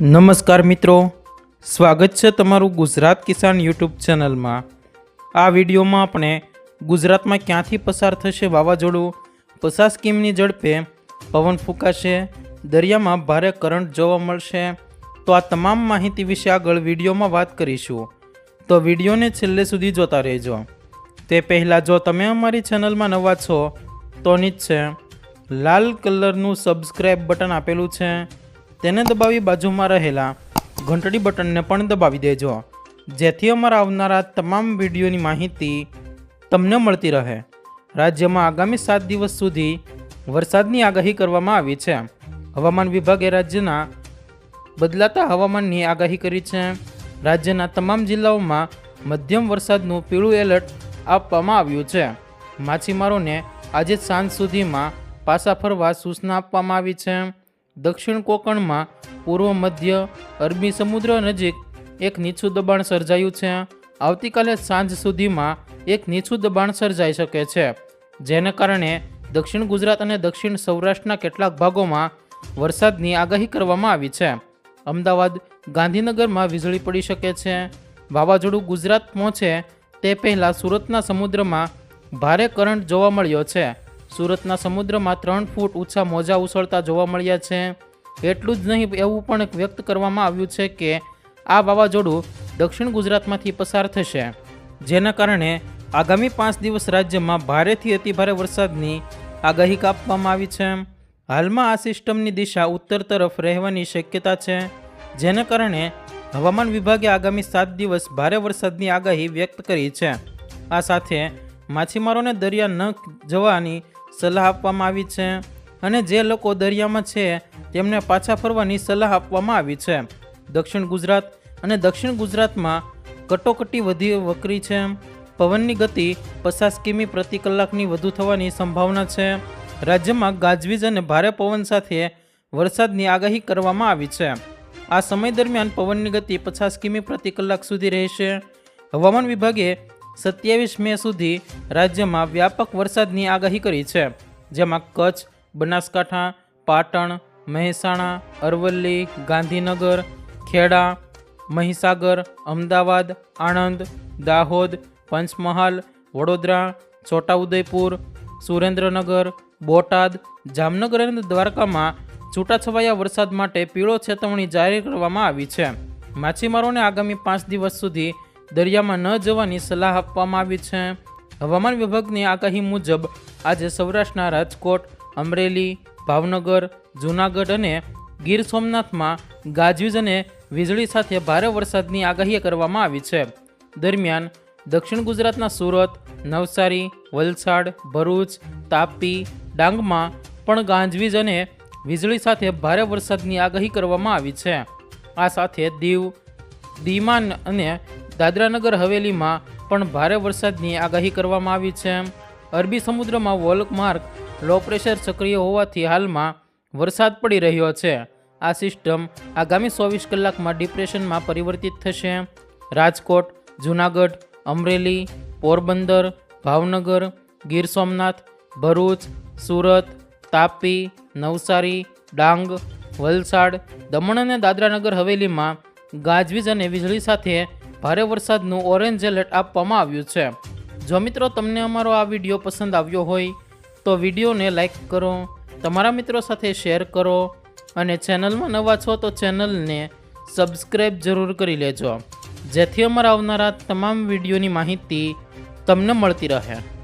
નમસ્કાર મિત્રો. સ્વાગત છે તમારું ગુજરાત કિસાન યુટ્યુબ ચેનલમાં. આ વિડીયોમાં આપણે ગુજરાતમાં ક્યાંથી પસાર થશે વાવાઝોડું? પસાર સ્કીમની ઝડપે પવન ફૂંકાશે. દરિયામાં ભારે કરંટ જોવા મળશે. તો આ તમામ માહિતી વિશે આગળ વિડીયોમાં વાત કરીશું. તો વિડીયોને છેલ્લે સુધી જોતા રહેજો. તે પહેલાં જો તમે અમારી ચેનલમાં નવા છો, તો નીચે લાલ કલરનું સબસ્ક્રાઈબ બટન આપેલું છે. તેને દબાવી બાજુમાં રહેલા ઘંટડી બટનને પણ દબાવી દેજો. જેથી અમારા આવનારા તમામ વિડીયોની માહિતી તમને મળતી રહે. રાજ્યમાં આગામી સાત દિવસ સુધી વરસાદની આગાહી કરવામાં આવી છે. હવામાન વિભાગે રાજ્યના બદલાતા હવામાનની આગાહી કરી છે. રાજ્યના તમામ જિલ્લાઓમાં મધ્યમ વરસાદનું પીળું એલર્ટ આપવામાં આવ્યું છે. માછીમારોને આજે સાંજ સુધીમાં પાછા ફરવા સૂચના આપવામાં આવી છે. દક્ષિણ કોકણમાં પૂર્વ મધ્ય અરબી સમુદ્ર નજીક એક નીચું દબાણ સર્જાયું છે. આવતીકાલે સાંજ સુધીમાં એક નીચું દબાણ સર્જાઈ શકે છે. જેને કારણે દક્ષિણ ગુજરાત અને દક્ષિણ સૌરાષ્ટ્રના કેટલાક ભાગોમાં વરસાદની આગાહી કરવામાં આવી છે. અમદાવાદ, ગાંધીનગરમાં વીજળી પડી શકે છે. વાવાઝોડું ગુજરાત પહોંચે તે પહેલાં સુરતના સમુદ્રમાં ભારે કરંટ જોવા મળ્યો છે. સુરતના સમુદ્રમાં ત્રણ ફૂટ ઊંચા મોજા ઉછળતા જોવા મળ્યા છે. એટલું જ નહીં, એવું પણ વ્યક્ત કરવામાં આવ્યું છે કે આ વાવાઝોડું દક્ષિણ ગુજરાતમાંથી પસાર થશે. જેના કારણે આગામી પાંચ દિવસ રાજ્યમાં ભારેથી અતિભારે વરસાદની આગાહી કાપવામાં આવી છે. હાલમાં આ સિસ્ટમની દિશા ઉત્તર તરફ રહેવાની શક્યતા છે, જેના કારણે હવામાન વિભાગે આગામી સાત દિવસ ભારે વરસાદની આગાહી વ્યક્ત કરી છે. આ સાથે માછીમારોને દરિયા ન જવાની સલાહ આપવામાં આવી છે અને જે લોકો દરિયામાં છે, તેમને પાછા ફરવાની સલાહ આપવામાં આવી છે. દક્ષિણ ગુજરાત અને દક્ષિણ ગુજરાતમાં કટોકટી વધી વકરી છે. પવનની ગતિ પચાસ કિમી પ્રતિ કલાકની વધુ થવાની સંભાવના છે. રાજ્યમાં ગાજવીજ અને ભારે પવન સાથે વરસાદની આગાહી કરવામાં આવી છે. આ સમય દરમિયાન પવનની ગતિ પચાસ કિમી પ્રતિ કલાક સુધી રહેશે. હવામાન વિભાગે સત્યાવીસ મે સુધી રાજ્યમાં વ્યાપક વરસાદની આગાહી કરી છે, જેમાં કચ્છ, બનાસકાંઠા, પાટણ, મહેસાણા, અરવલ્લી, ગાંધીનગર, ખેડા, મહીસાગર, અમદાવાદ, આણંદ, દાહોદ, પંચમહાલ, વડોદરા, છોટાઉદેપુર, સુરેન્દ્રનગર, બોટાદ, જામનગર અને દ્વારકામાં છૂટાછવાયા વરસાદ માટે પીળો ચેતવણી જાહેર કરવામાં આવી છે. માછીમારોને આગામી પાંચ દિવસ સુધી દરિયામાં ન જવાની સલાહ આપવામાં આવી છે. હવામાન વિભાગની આગાહી મુજબ, આજે સૌરાષ્ટ્રના રાજકોટ, અમરેલી, ભાવનગર, જૂનાગઢ અને ગીર સોમનાથમાં ગાજવીજ અને વીજળી સાથે ભારે વરસાદની આગાહી કરવામાં આવી છે. દરમિયાન દક્ષિણ ગુજરાતના સુરત, નવસારી, વલસાડ, ભરૂચ, તાપી, ડાંગમાં પણ ગાજવીજ અને વીજળી સાથે ભારે વરસાદની આગાહી કરવામાં આવી છે. આ સાથે દીવ દીમાન અને દાદરાનગર હવેલીમાં પણ ભારે વરસાદની આગાહી કરવામાં આવી છે. અરબી સમુદ્રમાં વોલ્કમાર્ક લો પ્રેશર સક્રિય હોવાથી હાલમાં વરસાદ પડી રહ્યો છે. આ સિસ્ટમ આગામી ચોવીસ કલાકમાં ડિપ્રેશનમાં પરિવર્તિત થશે. રાજકોટ, જૂનાગઢ, અમરેલી, પોરબંદર, ભાવનગર, ગીર સોમનાથ, ભરૂચ, સુરત, તાપી, નવસારી, ડાંગ, વલસાડ, દમણ અને દાદરાનગર હવેલીમાં ગાજવીજ અને વીજળી સાથે ભારે વરસાદનું ઓરેન્જ એલર્ટ આપવામાં આવ્યું છે. જો મિત્રો તમને અમારો આ વીડિયો પસંદ આવ્યો હોય, તો વિડીયોને લાઇક કરો, તમારા મિત્રો સાથે શેર કરો અને ચેનલમાં નવા છો તો ચેનલને સબસ્ક્રાઈબ જરૂર કરી લેજો. જેથી અમારા આવનારા તમામ વિડીયોની માહિતી તમને મળતી રહે.